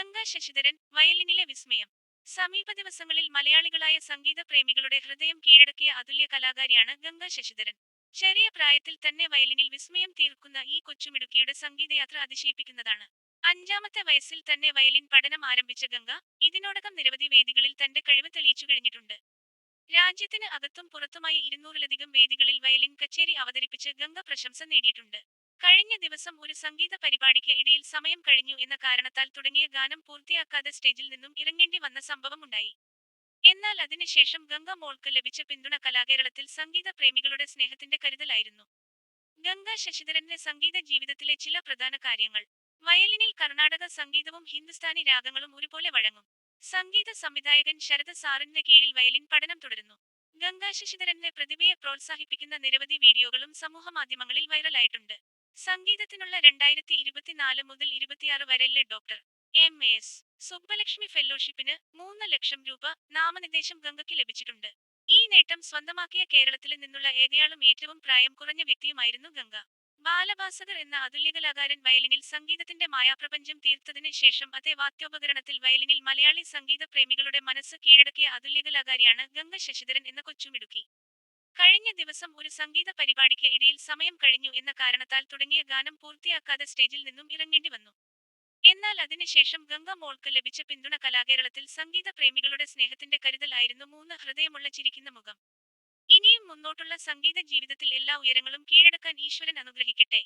ഗംഗ ശശിധരൻ വയലിനിലെ വിസ്മയം. സമീപ ദിവസങ്ങളിൽ മലയാളികളായ സംഗീത പ്രേമികളുടെ ഹൃദയം കീഴടക്കിയ അതുല്യ കലാകാരിയാണ് ഗംഗ ശശിധരൻ. ചെറിയ പ്രായത്തിൽ തന്നെ വയലിനിൽ വിസ്മയം തീർക്കുന്ന ഈ കൊച്ചുമിടുക്കിയുടെ സംഗീതയാത്ര അതിശയിപ്പിക്കുന്നതാണ്. അഞ്ചാമത്തെ വയസ്സിൽ തന്നെ വയലിൻ പഠനം ആരംഭിച്ച ഗംഗ ഇതിനോടകം നിരവധി വേദികളിൽ തന്റെ കഴിവ് തെളിയിച്ചു കഴിഞ്ഞിട്ടുണ്ട്. രാജ്യത്തിന് അകത്തും പുറത്തുമായി ഇരുന്നൂറിലധികം വേദികളിൽ വയലിൻ കച്ചേരി അവതരിപ്പിച്ച് ഗംഗ പ്രശംസ നേടിയിട്ടുണ്ട്. കഴിഞ്ഞ ദിവസം ഒരു സംഗീത പരിപാടിക്ക് ഇടയിൽ സമയം കഴിഞ്ഞു എന്ന കാരണത്താൽ തുടങ്ങിയ ഗാനം പൂർത്തിയാക്കാതെ സ്റ്റേജിൽ നിന്നും ഇറങ്ങേണ്ടി വന്ന സംഭവമുണ്ടായി എന്നാൽ അതിനുശേഷം ഗംഗ മോൾക്ക് ലഭിച്ച പിന്തുണ കലാകേരളത്തിൽ സംഗീത പ്രേമികളുടെ സ്നേഹത്തിന്റെ കരുതലായിരുന്നു. ഗംഗ ശശിധരന്റെ സംഗീത ജീവിതത്തിലെ ചില പ്രധാന കാര്യങ്ങൾ. വയലിനിൽ കർണാടക സംഗീതവും ഹിന്ദുസ്ഥാനി രാഗങ്ങളും ഒരുപോലെ വഴങ്ങും. സംഗീത സംവിധായകൻ ശരദ സാറിന്റെ കീഴിൽ വയലിൻ പഠനം തുടരുന്നു. ഗംഗ ശശിധരന്റെ പ്രതിഭയെ പ്രോത്സാഹിപ്പിക്കുന്ന നിരവധി വീഡിയോകളും സമൂഹമാധ്യമങ്ങളിൽ വൈറലായിട്ടുണ്ട്. സംഗീതത്തിനുള്ള രണ്ടായിരത്തി ഇരുപത്തിനാല് മുതൽ ഇരുപത്തിയാറ് വരെയിലെ ഡോക്ടർ എം. എസ്. സുബ്ബലക്ഷ്മി ഫെല്ലോഷിപ്പിന് മൂന്ന് ലക്ഷം രൂപ നാമനിർദ്ദേശം ഗംഗയ്ക്ക് ലഭിച്ചിട്ടുണ്ട്. ഈ നേട്ടം സ്വന്തമാക്കിയ കേരളത്തിൽ നിന്നുള്ള ഏതയാളും ഏറ്റവും പ്രായം കുറഞ്ഞ വ്യക്തിയുമായിരുന്നു ഗംഗ. ബാലഭാസ്കർ എന്ന അതുല്യകലാകാരൻ വയലിനിൽ സംഗീതത്തിന്റെ മായാപ്രപഞ്ചം തീർത്തതിന് ശേഷം അതേ വാദ്യോപകരണത്തിൽ വയലിനിൽ മലയാളി സംഗീത പ്രേമികളുടെ മനസ്സ് കീഴടക്കിയ അതുല്യകലാകാരിയാണ് ഗംഗ ശശിധരൻ എന്ന കൊച്ചുമിടുക്കി. കഴിഞ്ഞ ദിവസം ഒരു സംഗീത പരിപാടിക്ക് ഇടയിൽ സമയം കഴിഞ്ഞു എന്ന കാരണത്താൽ തുടങ്ങിയ ഗാനം പൂർത്തിയാക്കാതെ സ്റ്റേജിൽ നിന്നും ഇറങ്ങേണ്ടി വന്നു. എന്നാൽ അതിനുശേഷം ഗംഗ മോൾക്ക് ലഭിച്ച പിന്തുണ കലാകേരളത്തിൽ സംഗീത പ്രേമികളുടെ സ്നേഹത്തിന്റെ കരുതലായിരുന്നു മൂന്ന് ഹൃദയമുള്ള ചിരിക്കുന്ന മുഖം. ഇനിയും മുന്നോട്ടുള്ള സംഗീത ജീവിതത്തിൽ എല്ലാ ഉയരങ്ങളും കീഴടക്കാൻ ഈശ്വരൻ അനുഗ്രഹിക്കട്ടെ.